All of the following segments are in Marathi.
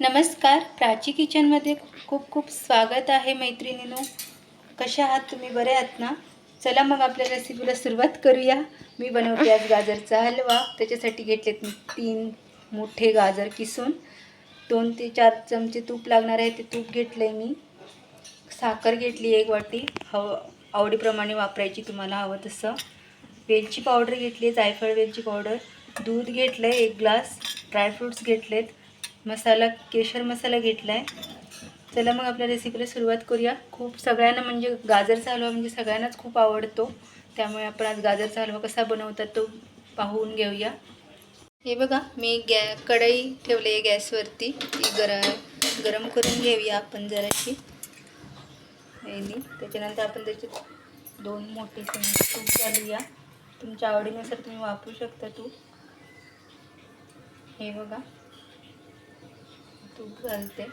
नमस्कार प्राची किचनमध्ये खूप खूप स्वागत आहे मैत्रिणीनो. कशा आहात तुम्ही? बरे आहात ना? चला मग आपल्या रेसिपीला सुरुवात करूया. मी बनवते आज गाजरचा हलवा. त्याच्यासाठी घेतलेत मी तीन मोठे गाजर किसून. दोन ते चार चमचे तूप लागणार आहे ते तूप घेतलं आहे मी. साखर घेतली एक वाटी. हव आवडीप्रमाणे वापरायची तुम्हाला हवं तसं. वेलची पावडर घेतली आहे जायफळ वेलची पावडर. दूध घेतलं आहे एक ग्लास. ड्रायफ्रूट्स घेतलेत. मसाला केशर मसाला घेतला आहे चला मग आपल्या रेसिपीला सुरुवात करूया. खूप सगळ्यांना म्हणजे गाजरचा हलवा म्हणजे सगळ्यांनाच खूप आवडतो. त्यामुळे आपण आज गाजरचा हलवा कसा बनवतात तो पाहून घेऊया. हे बघा मी गॅ कढई ठेवली आहे गॅसवरती. ती गर गरम करून घेऊया आपण जराशी. यानी त्याच्यानंतर आपण त्याचे दोन मोठे चमचे तूप घालूया. तुमच्या आवडीनुसार तुम्ही वापरू शकता तूप. हे बघा. तूप घालते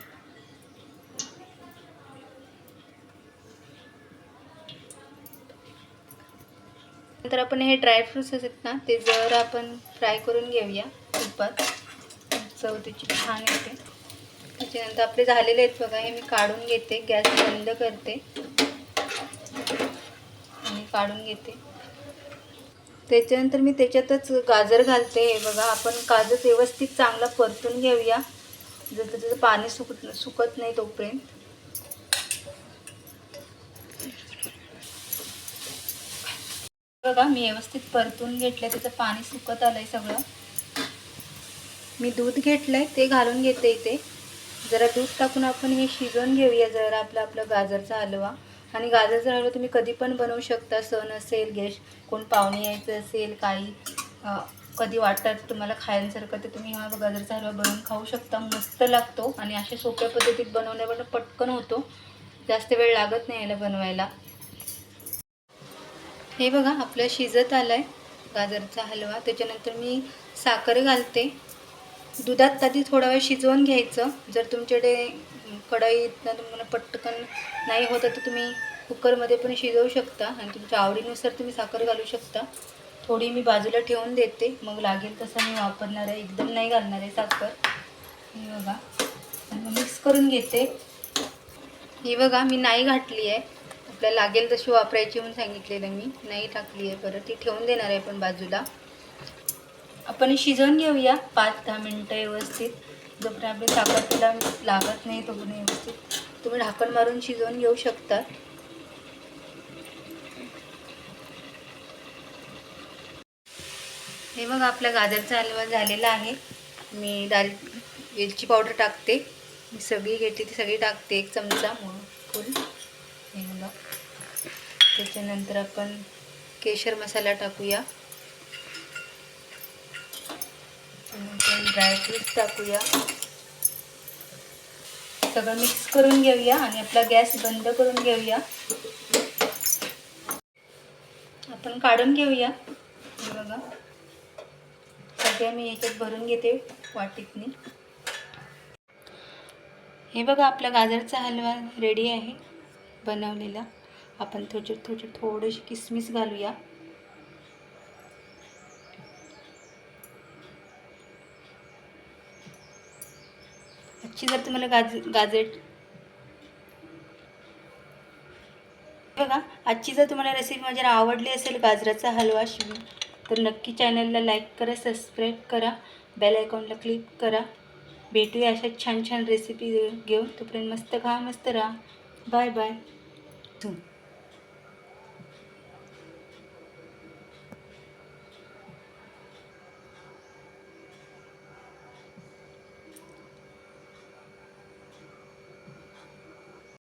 नंतर आपण हे ड्रायफ्रुट्स आहेत ना ते जर आपण फ्राय करून घेऊया तुपात चव त्याची छान येते. त्याच्यानंतर आपले झालेले आहेत बघा हे मी काढून घेते. गॅस बंद करते. आणि काढून घेते. त्याच्यानंतर मी त्याच्यातच गाजर घालते. हे बघा आपण गाजर व्यवस्थित चांगला परतून घेऊया. जर त्याचं पाणी सुकत सुकत नाही तोपर्यंत. बघा मी व्यवस्थित परतून घेतलं त्याचं पाणी सुकत आलं आहे सगळं. मी दूध घेतलं आहे ते घालून घेते इथे. जरा दूध टाकून आपण हे शिजवून घेऊया जरा आपलं आपलं गाजरचा हलवा. आणि गाजरचा हलवा तुम्ही कधी पण बनवू शकता सण असेल गेस्ट कोण पाहुणे यायचं असेल काही कधी वाटतात तुम्हाला खायसारखं तर तुम्ही हा गाजरचा हलवा बनवून खाऊ शकता मस्त लागतो. आणि अशा सोप्या पद्धतीत बनवण्यावर पटकन होतो. जास्त वेळ लागत नाही याला बनवायला. हे बघा आपलं शिजत आलं आहे गाजरचा हलवा. त्याच्यानंतर मी साखर घालते. दुधात आधी थोडा वेळ शिजवून घ्यायचं. जर तुमच्याकडे कढईतनं तुम्हाला पटकन नाही होतं तर तुम्ही कुकरमध्ये पण शिजवू शकता. आणि तुमच्या आवडीनुसार तुम्ही साखर घालू शकता. थोडी मी बाजूला ठेवून देते. मग लागेल तसं मी वापरणार आहे. एकदम नाही घालणार आहे साखर. हे बघा. आणि मिक्स करून घेते. ही बघा मी नाही घातली आहे. आपल्याला लागेल तशी वापरायची म्हणून सांगितलेलं मी. नाही टाकली आहे. परत ती ठेवून देणार आहे आपण बाजूला. आपण शिजवून घेऊया. पाच दहा मिनटं व्यवस्थित. जोपर्यंत आपली साखर तिला लागत नाही तोपर्यंत व्यवस्थित. तुम्ही ढाकण मारून शिजवून घेऊ शकता. हे बघा आपला गाजरचा हलवा झालेला आहे. मी दाल वेलची पावडर टाकते. मी सगळी घेतली ती सगळी टाकते एक चमचा फुल हे बघा. त्याच्यानंतर आपण केशर मसाला टाकूया. त्यानंतर ड्रायफ्रूट्स टाकूया. सगळं मिक्स करून घेऊया आणि आपला गॅस बंद करून घेऊया. आपण काढून घेऊया. सगळ्या मी याच्यात भरून घेते वाटीतनी. हे बघा आपला गाजरचा हलवा रेडी आहे बनवलेला. आपण थोडे थोडे थोडेसे किसमिस घालूया. आजची जर तुम्हाला गाज गाजर बघा आजची जर तुम्हाला रेसिपी माझ्या आवडली असेल गाजराचा हलवा शिवून तर नक्की चॅनलला लाईक करा सबस्क्राईब करा बेल आयकॉनला क्लिक करा. भेटूया अशा छान छान रेसिपी घेऊन. तोपर्यंत मस्त खा मस्त राहा. Bye bye.